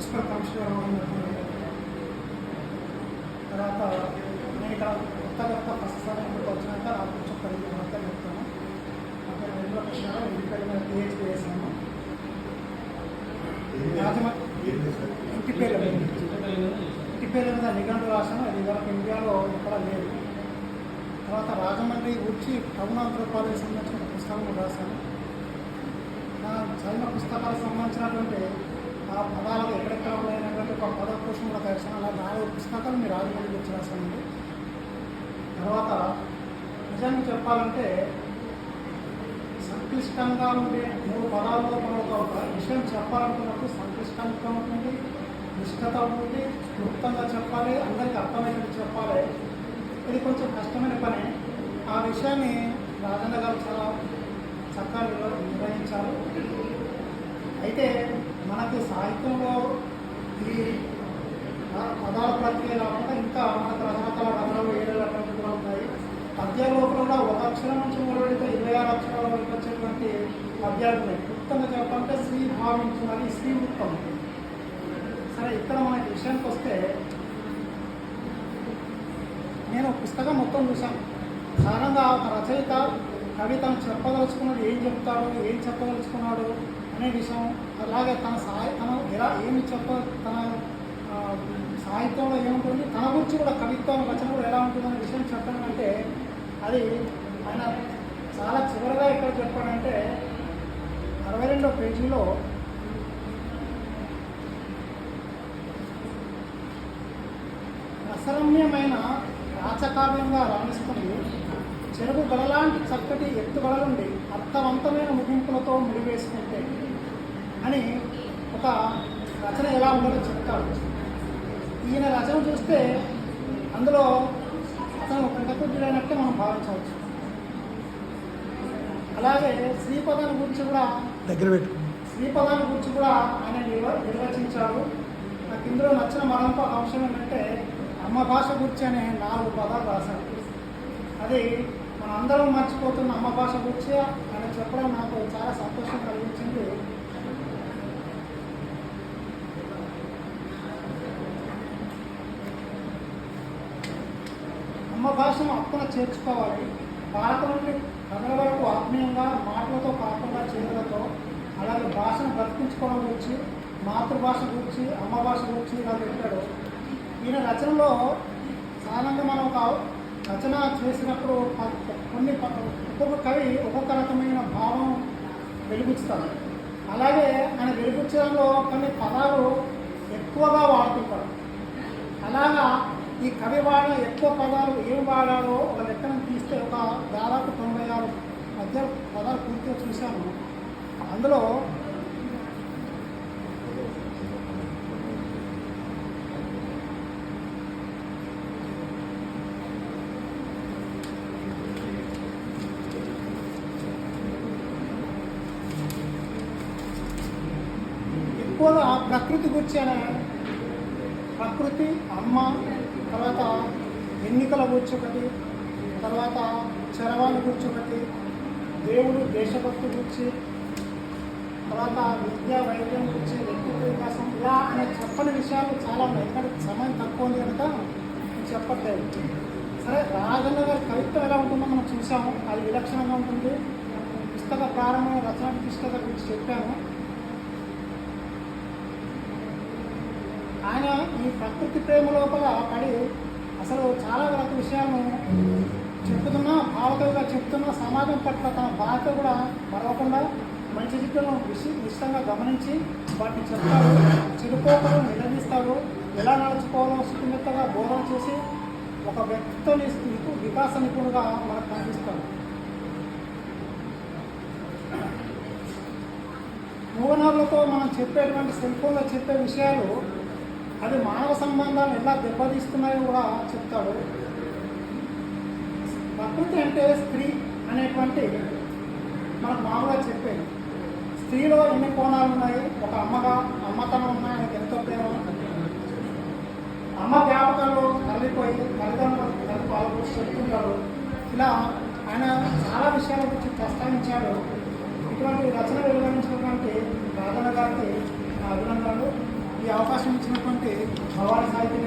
Municipal commissioner తర్వాత నేను ఇక్కడ కొత్త కొత్త ఫస్ట్ సార్ వచ్చినాక నాకు కొంచెం పరిధి మొత్తం చెప్తాను. అక్కడ రెండు కృష్ణ ఇంటిపై మీద పిహెచ్డి చేశాను. రాజమండ్రి ఇంటి పేరు ఇంటి పేరు మీద నిఘంటు రాశాను. అది వరకు ఇండియాలో ఎక్కడ లేదు. తర్వాత రాజమండ్రి గురించి టౌన్ ఆంధ్రప్రదేశ్ సంబంధించిన పుస్తకం రాశాను. నా చదివిన పుస్తకాలకు సంబంధించినటువంటి ఆ పదాల ఒక పద కోసం కూడా తెలిసాను అలా నాలుగు పుస్తకాలు మీరు రాజమండ్రి గురించి రాశానండి. తర్వాత నిజంగా చెప్పాలంటే సంక్లిష్టంగా ఉండే మూడు పదాలతో మనం ఒక విషయం చెప్పాలనుకున్నప్పుడు సంక్లిష్టంగా ఉంటుంది నిష్ఠత ఉంటుంది క్లుప్తంగా చెప్పాలి అందరికీ అర్థమయ్యేట్టు చెప్పాలి. ఇది కొంచెం కష్టమైన పని. ఆ విషయాన్ని రాజన్న గారు చాలా చక్కగా నిర్వహించారు. అయితే మనకి సాహిత్యంలో ఈ పదాల ప్రక్రియ కాకుండా ఇంకా మనకు రకరకాల రకాలు ఏడు అటువంటివి కూడా ఉంటాయి. పద్యాల కూడా ఒక అక్షరం నుంచి మొదలెడితే ఇరవై ఆరు అక్షరాల వరకు వచ్చేటువంటి పద్యాలు ఉన్నాయి. క్లుప్తంగా చెప్పాలంటే శ్రీ భావించున్నది శ్రీ వృత్తం సరే ఇక్కడ మనకి విషయానికి వస్తే నేను పుస్తకం మొత్తం చూశాను. సాధారణంగా ఒక రచయిత కవితను చెప్పదలుచుకున్నది ఏం చెప్తాడు ఏం చెప్పదలుచుకున్నాడు అనే విషయం అలాగే తన సాహి తన ఎలా ఏమి చెప్ప తన సాహిత్యంలో ఏముంటుంది తన గురించి కూడా కవిత్వం రచన కూడా ఎలా ఉంటుందనే విషయం చెప్పడం అంటే అది ఆయన చాలా చివరిగా ఎక్కడ చెప్పాడంటే అరవై రెండో పేజీలో అసరమ్యమైన రాచకావ్యంగా రాణిస్తుంది చెరువు గడలాంటి చక్కటి ఎత్తుగడలుండి అర్థవంతమైన ముగింపులతో ముడివేసుకుంటే అని ఒక రచన ఎలా ఉండాలో చెప్తాడు ఈయన రచన చూస్తే అందులో అతను కంటకుడ్యుడైనట్టే మనం భావించవచ్చు. అలాగే శ్రీపదాన్ని గురించి కూడా దగ్గర పెట్టుకుని. శ్రీపదాన్ని గురించి కూడా ఆయన నిర్వ నిర్వచించారు. నాకు ఇందులో నచ్చిన మరొక అంశం ఏంటంటే అమ్మ భాష గురించి అనే నాలుగు పదాలు రాశారు. అది మన అందరం మర్చిపోతున్న అమ్మ భాష గురించి ఆయన చెప్పడం నాకు చాలా సంతోషం కలిగించింది. అమ్మ భాషను అప్పున చేర్చుకోవాలి. భారత నుండి కథల వరకు ఆత్మీయంగా మాటలతో కాకుండా చేతులతో అలాగే భాషను బ్రతికించుకోవడం గురించి మాతృభాష గురించి అమ్మ భాష గురించి ఇలా చెప్పాడు ఈయన రచనలో సాధారణంగా మనం ఒక రచన చేసినప్పుడు కొన్ని ఒక్కొక్క కవి ఒక్కొక్క రకమైన భావం వెలుగుస్తారు అలాగే ఆయన వెలుగుచ్చడంలో కొన్ని పదాలు ఎక్కువగా ఈ కవి వాడిన ఎక్కువ పదాలు ఏం వాడాలో ఒక లెక్కన తీస్తే ఒక దాదాపు తొంభై ఆరు మధ్య పదాలు పూర్తిగా చూశాను. అందులో ఎక్కువగా ప్రకృతి గురించి ప్రకృతి అమ్మ తర్వాత ఎన్నికల గురించి ఒకటి తర్వాత చరవాణి గురించి ఒకటి దేవుడు దేశభక్తి గురించి తర్వాత విద్య వైద్యం గురించి వ్యక్తిత్వ వికాసం ఇలా అనే చెప్పని విషయాలు చాలా ఉన్నాయి ఎందుకంటే సమయం తక్కువ ఉంది కనుక చెప్పట్లేదు. సరే రాజన్న గారి కవిత్వం ఎలా ఉంటుందో మనం చూసాము అది విలక్షణంగా ఉంటుంది. పుస్తక ప్రారంభం రచన విశిష్టత గురించి చెప్పాను ఆయన ఈ ప్రకృతి ప్రేమ లోపల పడి అసలు చాలా వరకు విషయాలను చెప్తున్నా భావకవిగా చెప్తున్న సమాజం పట్ల తన బాధ కూడా మరవకుండా మంచి చిత్తులను నిశ్చితంగా గమనించి వాటిని చెప్తారు. చెడుకోకలు నిలదీస్తారు. ఎలా నడుచుకోవాలో సున్నితగా బోధన చేసి ఒక వ్యక్తిని వికాస నిపుణుడుగా మనకు కనిపిస్తారు. మూవనర్లతో మనం చెప్పేటువంటి సెల్ ఫోన్లో చెప్పే విషయాలు అది మానవ సంబంధాలు ఎలా దెబ్బతీస్తున్నాయో కూడా చెప్తాడు. ప్రకృతి అంటే స్త్రీ అనేటువంటి మనకు మామూలుగా చెప్పేది. స్త్రీలో ఎన్ని కోణాలు ఉన్నాయి? ఒక అమ్మగా అమ్మతనం ఉన్నాయి ఆయనకి ఎంతో ప్రేమ. అమ్మ జ్ఞాపకాలు తల్లిపోయి తల్లిదండ్రులు తల్లి పాల్గొని ఇలా ఆయన చాలా విషయాల గురించి ప్రస్తావించాడు. ఇటువంటి రచన వెలువరించినటువంటి రాధన గారికి అభినందనలు. ఈ అవకాశం ఇచ్చినటువంటి భగవాన్ సాహిత్యం